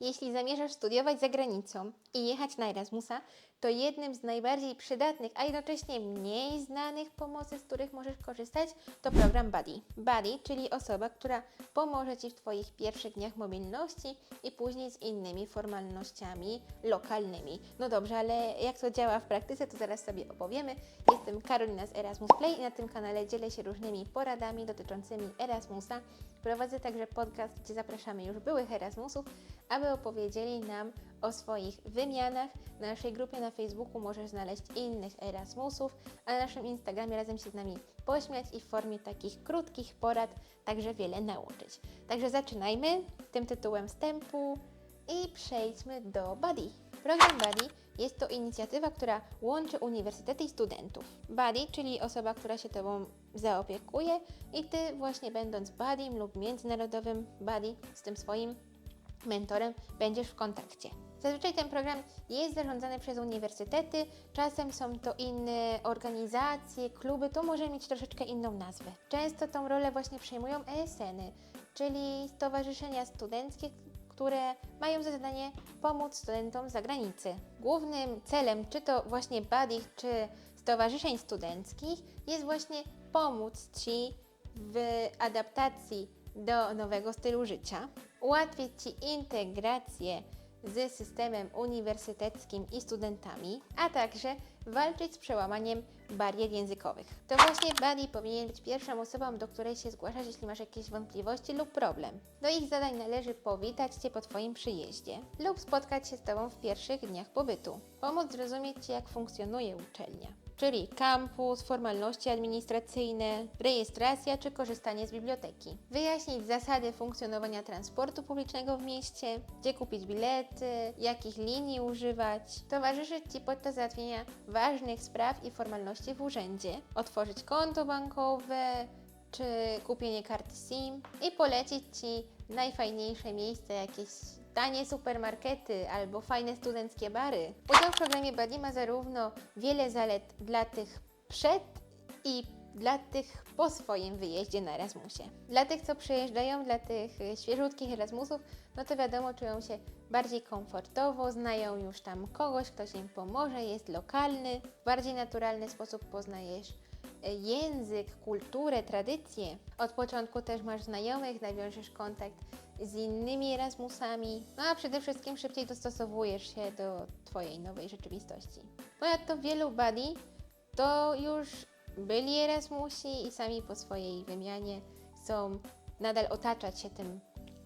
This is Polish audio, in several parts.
Jeśli zamierzasz studiować za granicą i jechać na Erasmusa, to jednym z najbardziej przydatnych, a jednocześnie mniej znanych pomocy, z których możesz korzystać, to program Buddy. Buddy, czyli osoba, która pomoże Ci w Twoich pierwszych dniach mobilności i później z innymi formalnościami lokalnymi. No dobrze, ale jak to działa w praktyce, to zaraz sobie opowiemy. Jestem Karolina z Erasmus Play i na tym kanale dzielę się różnymi poradami dotyczącymi Erasmusa. Prowadzę także podcast, gdzie zapraszamy już byłych Erasmusów, aby opowiedzieli nam o swoich wymianach. Na naszej grupie na Facebooku możesz znaleźć innych Erasmusów, a na naszym Instagramie razem się z nami pośmiać i w formie takich krótkich porad także wiele nauczyć. Także zaczynajmy tym tytułem wstępu i przejdźmy do Buddy. Program Buddy jest to inicjatywa, która łączy uniwersytety i studentów. Buddy, czyli osoba, która się Tobą zaopiekuje i Ty właśnie będąc buddym lub międzynarodowym buddy z tym swoim mentorem będziesz w kontakcie. Zazwyczaj ten program jest zarządzany przez uniwersytety, czasem są to inne organizacje, kluby, to może mieć troszeczkę inną nazwę. Często tą rolę właśnie przejmują ESN-y, czyli stowarzyszenia studenckie, które mają za zadanie pomóc studentom z zagranicy. Głównym celem, czy to właśnie buddy, czy stowarzyszeń studenckich, jest właśnie pomóc Ci w adaptacji do nowego stylu życia, ułatwić Ci integrację z systemem uniwersyteckim i studentami, a także walczyć z przełamaniem barier językowych. To właśnie Buddy powinien być pierwszą osobą, do której się zgłaszasz, jeśli masz jakieś wątpliwości lub problem. Do ich zadań należy powitać Cię po Twoim przyjeździe lub spotkać się z Tobą w pierwszych dniach pobytu, pomóc zrozumieć Ci, jak funkcjonuje uczelnia czyli kampus, formalności administracyjne, rejestracja czy korzystanie z biblioteki. Wyjaśnić zasady funkcjonowania transportu publicznego w mieście, gdzie kupić bilety, jakich linii używać, towarzyszyć Ci podczas załatwienia ważnych spraw i formalności w urzędzie, otworzyć konto bankowe, czy kupienie karty SIM. I polecić Ci najfajniejsze miejsca, jakieś tanie supermarkety albo fajne studenckie bary. Udział w programie Buddy ma zarówno wiele zalet dla tych przed i dla tych po swoim wyjeździe na Erasmusie. Dla tych, co przyjeżdżają, dla tych świeżutkich Erasmusów, no to wiadomo, czują się bardziej komfortowo, znają już tam kogoś, ktoś im pomoże, jest lokalny, w bardziej naturalny sposób poznajesz y, język, kulturę, tradycje. Od początku też masz znajomych, nawiążesz kontakt z innymi Erasmusami, no a przede wszystkim szybciej dostosowujesz się do Twojej nowej rzeczywistości. Ponadto wielu buddy to już byli Erasmusi i sami po swojej wymianie chcą nadal otaczać się tym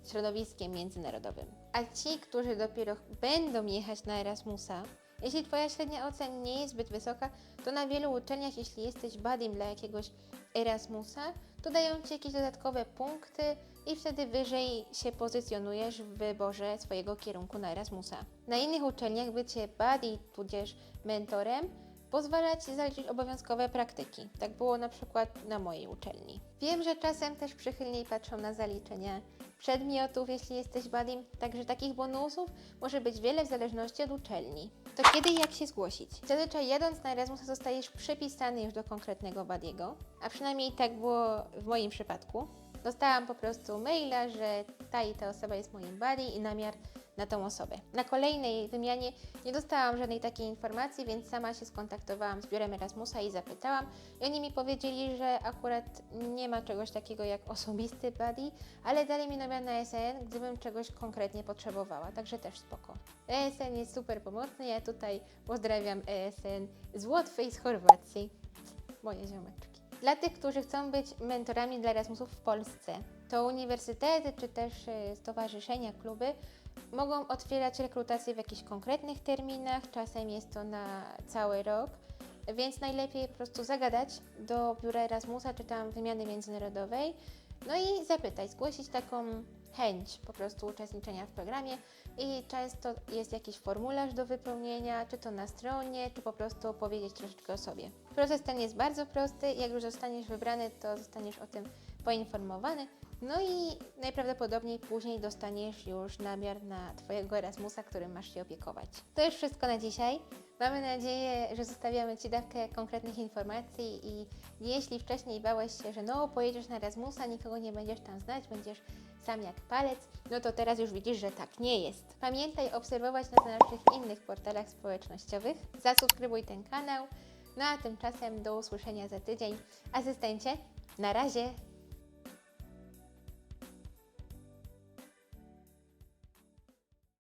środowiskiem międzynarodowym. A ci, którzy dopiero będą jechać na Erasmusa, jeśli Twoja średnia ocen nie jest zbyt wysoka, to na wielu uczelniach, jeśli jesteś buddym dla jakiegoś Erasmusa, to dają Ci jakieś dodatkowe punkty i wtedy wyżej się pozycjonujesz w wyborze swojego kierunku na Erasmusa. Na innych uczelniach bycie buddy tudzież mentorem pozwala Ci zaliczyć obowiązkowe praktyki. Tak było na przykład na mojej uczelni. Wiem, że czasem też przychylniej patrzą na zaliczenia przedmiotów, jeśli jesteś badim, także takich bonusów może być wiele w zależności od uczelni. To kiedy i jak się zgłosić? Zazwyczaj jadąc na Erasmusa zostajesz przypisany już do konkretnego badiego, a przynajmniej tak było w moim przypadku. Dostałam po prostu maila, że ta i ta osoba jest moim buddy i namiar na tą osobę. Na kolejnej wymianie nie dostałam żadnej takiej informacji, więc sama się skontaktowałam z biurem Erasmusa i zapytałam. I oni mi powiedzieli, że akurat nie ma czegoś takiego jak osobisty buddy, ale dali mi namiar na ESN, gdybym czegoś konkretnie potrzebowała, także też spoko. ESN jest super pomocny, ja tutaj pozdrawiam ESN z Łotwy i z Chorwacji. Moje ziomeczki. Dla tych, którzy chcą być mentorami dla Erasmusów w Polsce, to uniwersytety czy też y, stowarzyszenia, kluby mogą otwierać rekrutację w jakichś konkretnych terminach, czasem jest to na cały rok, więc najlepiej po prostu zagadać do biura Erasmusa czy tam wymiany międzynarodowej, no i zapytać, zgłosić taką chęć po prostu uczestniczenia w programie i często jest jakiś formularz do wypełnienia, czy to na stronie, czy po prostu opowiedzieć troszeczkę o sobie. Proces ten jest bardzo prosty, jak już zostaniesz wybrany, to zostaniesz o tym poinformowany No i najprawdopodobniej później dostaniesz już namiar na Twojego Erasmusa, którym masz się opiekować. To już wszystko na dzisiaj. Mamy nadzieję, że zostawiamy Ci dawkę konkretnych informacji i jeśli wcześniej bałeś się, że no pojedziesz na Erasmusa, nikogo nie będziesz tam znać, będziesz sam jak palec, no to teraz już widzisz, że tak nie jest. Pamiętaj obserwować nas na naszych innych portalach społecznościowych, zasubskrybuj ten kanał, no a tymczasem do usłyszenia za tydzień. Asystencie, na razie!